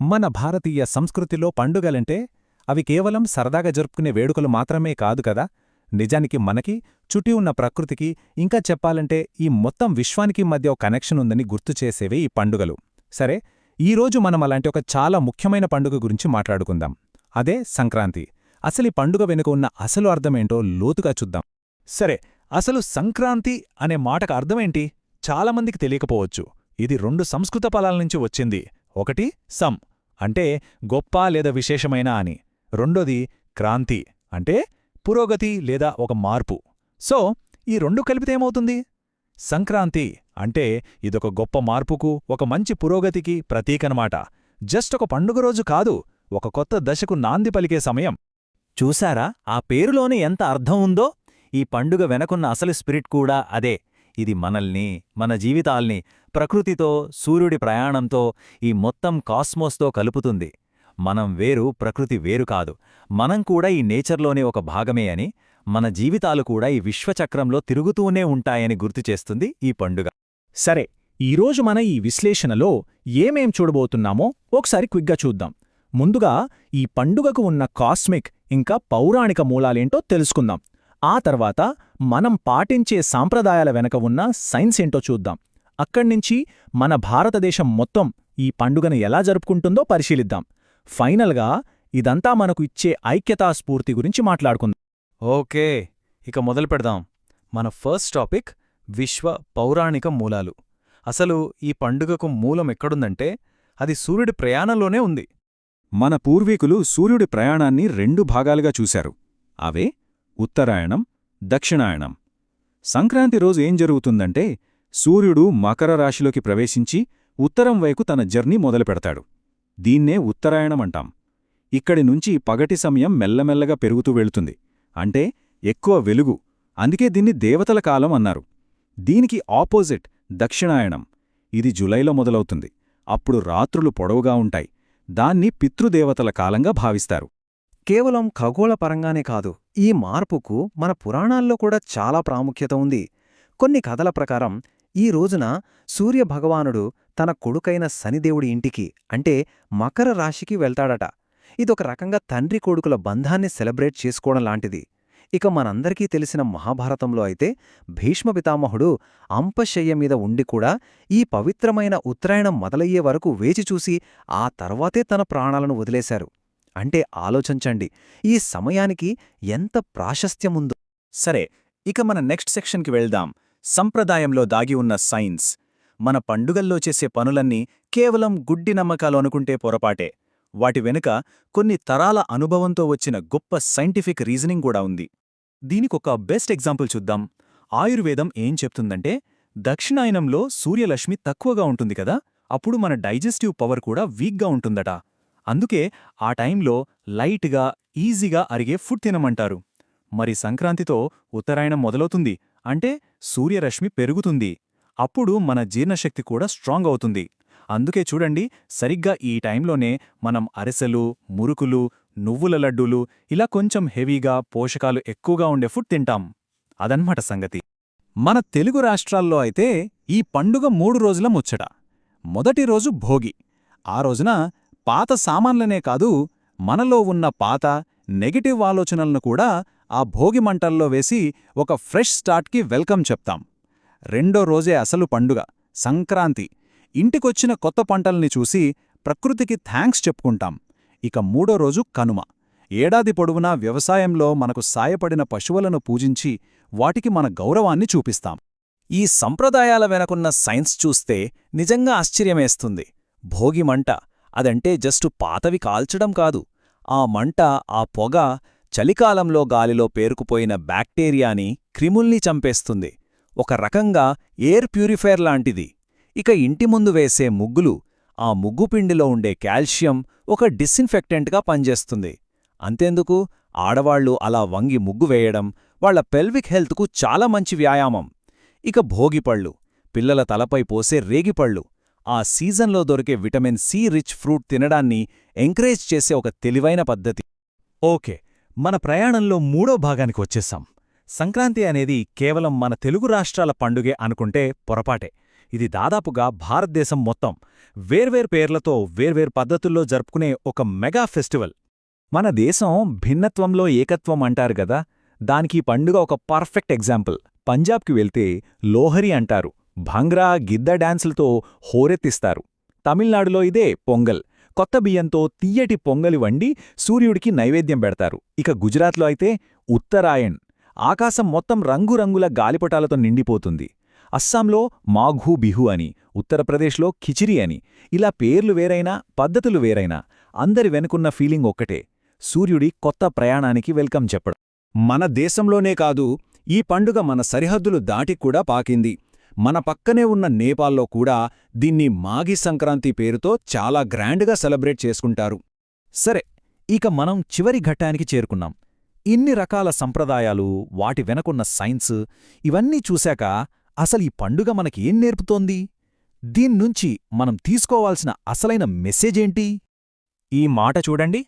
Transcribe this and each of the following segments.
మన భారతీయ సంస్కృతిలో పండుగలంటే అవి కేవలం సరదాగా జరుపుకునే వేడుకలు మాత్రమే కాదు కదా? నిజానికి మనకి చుటి ఉన్న ప్రకృతికి ఇంకా చెప్పాలంటే ఈ మొత్తం విశ్వానికి మధ్య ఒక కనెక్షన్ ఉందని గుర్తు చేసేవే ఈ పండుగలు. సరే ఈరోజు మనం అలాంటి ఒక చాలా ముఖ్యమైన పండుగ గురించి మాట్లాడుకుందాం. అదే సంక్రాంతి. అసలు ఈ పండుగ వెనుక ఉన్న అసలు అర్థమేంటో లోతుగా చూద్దాం. సరే అసలు సంక్రాంతి అనే మాటకు అర్థమేంటి? చాలామందికి తెలియకపోవచ్చు. ఇది రెండు సంస్కృత పదాల నుంచి వచ్చింది. ఒకటి సం అంటే గొప్ప లేదా విశేషమైన అని. రెండోది క్రాంతి అంటే పురోగతి లేదా ఒక మార్పు. సో ఈ రెండు కలిపితే ఏమవుతుంది? సంక్రాంతి అంటే ఇదొక గొప్ప మార్పుకు ఒక మంచి పురోగతికి ప్రతీకనమాట. జస్ట్ ఒక పండుగ రోజు కాదు ఒక కొత్త దశకు నాంది పలికే సమయం. చూశారా ఆ పేరులోని ఎంత అర్థం ఉందో? ఈ పండుగ వెనకున్న అసలు స్పిరిట్ కూడా అదే. ఇది మనల్ని మన జీవితాల్ని ప్రకృతితో సూర్యుడి ప్రయాణంతో ఈ మొత్తం కాస్మోస్తో కలుపుతుంది. మనం వేరు ప్రకృతి వేరు కాదు. మనం కూడా ఈ నేచర్లోనే ఒక భాగమే అని మన జీవితాలు కూడా ఈ విశ్వచక్రంలో తిరుగుతూనే ఉంటాయని గుర్తుచేస్తుంది ఈ పండుగ. సరే ఈరోజు మన ఈ విశ్లేషణలో ఏమేం చూడబోతున్నామో ఒకసారి క్విక్గా చూద్దాం. ముందుగా ఈ పండుగకు ఉన్న కాస్మిక్ ఇంకా పౌరాణిక మూలాలేంటో తెలుసుకుందాం. ఆ తర్వాత మనం పాటించే సాంప్రదాయాల వెనక ఉన్న సైన్స్ ఏంటో చూద్దాం. అక్కడ్నించి మన భారతదేశం మొత్తం ఈ పండుగను ఎలా జరుపుకుంటుందో పరిశీలిద్దాం. ఫైనల్గా ఇదంతా మనకు ఇచ్చే ఐక్యతా స్ఫూర్తి గురించి మాట్లాడుకుందాం. ఓకే ఇక మొదలు పెడదాం. మన ఫస్ట్ టాపిక్ విశ్వ పౌరాణిక మూలాలు. అసలు ఈ పండుగకు మూలం ఎక్కడుందంటే అది సూర్యుడి ప్రయాణంలోనే ఉంది. మన పూర్వీకులు సూర్యుడి ప్రయాణాన్ని రెండు భాగాలుగా చూశారు. అవే ఉత్తరాయణం దక్షిణాయణం. సంక్రాంతి రోజు ఏం జరుగుతుందంటే సూర్యుడు మకర రాశిలోకి ప్రవేశించి ఉత్తరం వైపు తన జర్నీ మొదలుపెడతాడు. దీన్నే ఉత్తరాయణమంటాం ఇక్కడి నుంచి పగటి సమయం మెల్లమెల్లగా పెరుగుతూ వెళుతుంది. అంటే ఎక్కువ వెలుగు. అందుకే దీన్ని దేవతల కాలం అన్నారు. దీనికి ఆపోజిట్ దక్షిణాయణం. ఇది జులైలో మొదలవుతుంది. అప్పుడు రాత్రులు పొడవుగా ఉంటాయి. దాన్ని పితృదేవతల కాలంగా భావిస్తారు. కేవలం ఖగోళపరంగానే కాదు ఈ మార్పుకు మన పురాణాల్లో కూడా చాలా ప్రాముఖ్యత ఉంది. కొన్ని కథల ప్రకారం ఈ రోజున సూర్యభగవానుడు తన కొడుకైన శనిదేవుడి ఇంటికి అంటే మకర రాశికి వెళ్తాడట. ఇదొక రకంగా తండ్రి కొడుకుల బంధాన్ని సెలబ్రేట్ చేసుకోవడం లాంటిది. ఇక మనందరికీ తెలిసిన మహాభారతంలో అయితే భీష్మ పితామహుడు అంపశయ్య మీద ఉండి కూడా ఈ పవిత్రమైన ఉత్తరాయణం మొదలయ్యే వరకు వేచిచూసి ఆ తర్వాతే తన ప్రాణాలను వదిలేశారు. అంటే ఆలోచించండి. ఈ సమయానికి ఎంత ప్రాశస్త్యముందో. సరే ఇక మన నెక్స్ట్ సెక్షన్కి వెళ్దాం. సంప్రదాయంలో దాగి ఉన్న సైన్స్. మన పండుగల్లో చేసే పనులన్నీ కేవలం గుడ్డి నమ్మకాలు అనుకుంటే పొరపాటే. వాటి వెనుక కొన్ని తరాల అనుభవంతో వచ్చిన గొప్ప సైంటిఫిక్ రీజనింగ్ కూడా ఉంది. దీనికొక బెస్ట్ ఎగ్జాంపుల్ చూద్దాం. ఆయుర్వేదం ఏం చెప్తుందంటే దక్షిణాయనంలో సూర్యలక్ష్మి తక్కువగా ఉంటుంది కదా అప్పుడు మన డైజెస్టివ్ పవర్ కూడా వీక్గా ఉంటుందట. అందుకే ఆ టైంలో లైట్గా ఈజీగా అరిగే ఫుడ్ తినమంటారు. మరి సంక్రాంతితో ఉత్తరాయణం మొదలవుతుంది. అంటే సూర్యరశ్మి పెరుగుతుంది. అప్పుడు మన జీర్ణశక్తి కూడా స్ట్రాంగ్ అవుతుంది. అందుకే చూడండి సరిగ్గా ఈ టైంలోనే మనం అరిసెలు మురుకులు నువ్వుల లడ్డూలు ఇలా కొంచెం హెవీగా పోషకాలు ఎక్కువగా ఉండే ఫుడ్ తింటాం. అదన్మాట సంగతి. మన తెలుగు రాష్ట్రాల్లో అయితే ఈ పండుగ మూడు రోజుల ముచ్చట. మొదటి రోజు భోగి. ఆ రోజున పాత సామాన్లనే కాదు మనలో ఉన్న పాత నెగటివ్ ఆలోచనలను కూడా ఆ భోగి మంటల్లో వేసి ఒక ఫ్రెష్ స్టార్ట్కి వెల్కమ్ చెప్తాం. రెండో రోజే అసలు పండుగ సంక్రాంతి. ఇంటికొచ్చిన కొత్త పంటల్ని చూసి ప్రకృతికి థ్యాంక్స్ చెప్పుకుంటాం. ఇక మూడో రోజు కనుమ. ఏడాది పొడవునా వ్యవసాయంలో మనకు సాయపడిన పశువులను పూజించి వాటికి మన గౌరవాన్ని చూపిస్తాం. ఈ సంప్రదాయాల వెనకున్న సైన్స్ చూస్తే నిజంగా ఆశ్చర్యమేస్తుంది. భోగిమంట అదంటే జస్టు పాతవి కాల్చడం కాదు. ఆ మంట ఆ పొగ చలికాలంలో గాలిలో పేరుకుపోయిన బ్యాక్టీరియాని క్రిముల్ని చంపేస్తుంది. ఒక రకంగా ఎయిర్ ప్యూరిఫైర్ లాంటిది. ఇక ఇంటి ముందు వేసే ముగ్గులు ఆ ముగ్గుపిండిలో ఉండే కాల్షియం ఒక డిస్ఇన్ఫెక్టెంట్గా పనిచేస్తుంది. అంతేందుకు? ఆడవాళ్ళు అలా వంగి ముగ్గు వేయడం వాళ్ళ పెల్విక్ హెల్త్కు చాలా మంచి వ్యాయామం. ఇక భోగిపళ్ళు పిల్లల తలపై పోసే రేగిపళ్ళు ఆ సీజన్లో దొరికే విటమిన్ సి రిచ్ ఫ్రూట్ తినడాన్ని ఎంకరేజ్ చేసే ఒక తెలివైన పద్ధతి. ఓకే మన ప్రయాణంలో మూడో భాగానికి వచ్చేసాం. సంక్రాంతి అనేది కేవలం మన తెలుగు రాష్ట్రాల పండుగే అనుకుంటే పొరపాటే. ఇది దాదాపుగా భారతదేశం మొత్తం. వేర్వేరు పేర్లతో వేర్వేరు పద్ధతుల్లో జరుపుకునే ఒక మెగా ఫెస్టివల్. మన దేశం భిన్నత్వంలో ఏకత్వం అంటారు గదా దానికి పండుగ ఒక పర్ఫెక్ట్ ఎగ్జాంపుల్. పంజాబ్కి వెళ్తే లోహరి అంటారు. భాంగ్రా గిద్ద డాన్సులతో హోరెత్తిస్తారు. తమిళనాడులో ఇదే పొంగల్. కొత్త బియ్యంతో తీయటి పొంగలి వండి సూర్యుడికి నైవేద్యం పెడతారు. ఇక గుజరాత్లో అయితే ఉత్తరాయణ్. ఆకాశం మొత్తం రంగురంగుల గాలిపటాలతో నిండిపోతుంది. అస్సాంలో మాఘూ బిహు అని ఉత్తరప్రదేశ్లో ఖిచిరి అని ఇలా పేర్లు వేరైనా పద్ధతులు వేరైనా అందరి వెనుకున్న ఫీలింగ్ ఒక్కటే. సూర్యుడి కొత్త ప్రయాణానికి వెల్కమ్ చెప్పడం. మన దేశంలోనే కాదు ఈ పండుగ మన సరిహద్దులు దాటి కూడా పాకింది. మన పక్కనే ఉన్న నేపాల్లో కూడా దీన్ని మాఘి సంక్రాంతి పేరుతో చాలా గ్రాండ్గా సెలబ్రేట్ చేసుకుంటారు. సరే ఇక మనం చివరి ఘట్టానికి చేరుకున్నాం. ఇన్ని రకాల సంప్రదాయాలు వాటి వెనకున్న సైన్స్ ఇవన్నీ చూశాక అసలు ఈ పండుగ మనకేం నేర్పుతోంది? దీన్నుంచి మనం తీసుకోవాల్సిన అసలైన మెసేజేంటి ఈ మాట చూడండి.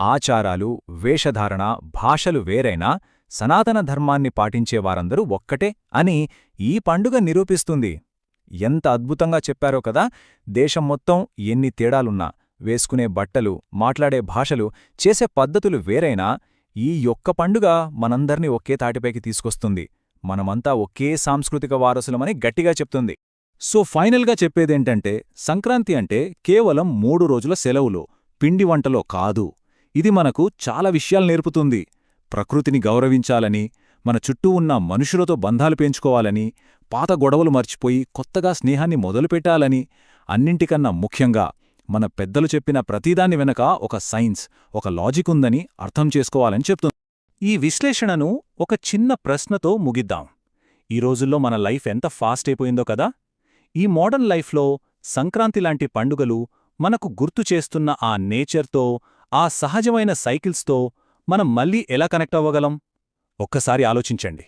ఆచారాలు వేషధారణ భాషలు వేరైనా సనాతన ధర్మాన్ని పాటించే వారందరూ ఒక్కటే అని ఈ పండుగ నిరూపిస్తుంది. ఎంత అద్భుతంగా చెప్పారో కదా! దేశం మొత్తం ఎన్ని తేడాలున్నా వేసుకునే బట్టలు మాట్లాడే భాషలు చేసే పద్ధతులు వేరైనా ఈ యొక్క పండుగ మనందర్నీ ఒకే తాటిపైకి తీసుకొస్తుంది. మనమంతా ఒకే సాంస్కృతిక వారసులమని గట్టిగా చెప్తుంది. సో ఫైనల్గా చెప్పేదేంటంటే సంక్రాంతి అంటే కేవలం మూడు రోజుల సెలవులో పిండి వంటలో కాదు. ఇది మనకు చాలా విషయాలు నేర్పుతుంది. ప్రకృతిని గౌరవించాలని మన చుట్టూ ఉన్న మనుషులతో బంధాలు పెంచుకోవాలని పాత గొడవలు మర్చిపోయి కొత్తగా స్నేహాన్ని మొదలుపెట్టాలని అన్నింటికన్నా ముఖ్యంగా మన పెద్దలు చెప్పిన ప్రతిదాన్ని వెనక ఒక సైన్స్ ఒక లాజిక్ ఉందని అర్థం చేసుకోవాలని చెప్తుంది. ఈ విశ్లేషణను ఒక చిన్న ప్రశ్నతో ముగిద్దాం. ఈ రోజుల్లో మన లైఫ్ ఎంత ఫాస్ట్ అయిపోయిందో కదా! ఈ మోడర్న్ లైఫ్లో సంక్రాంతి లాంటి పండుగలు మనకు గుర్తు చేస్తున్న ఆ నేచర్తో ఆ సహజమైన సైకిల్స్తో మనం మళ్ళీ ఎలా కనెక్ట్ అవ్వగలం? ఒక్కసారి ఆలోచించండి.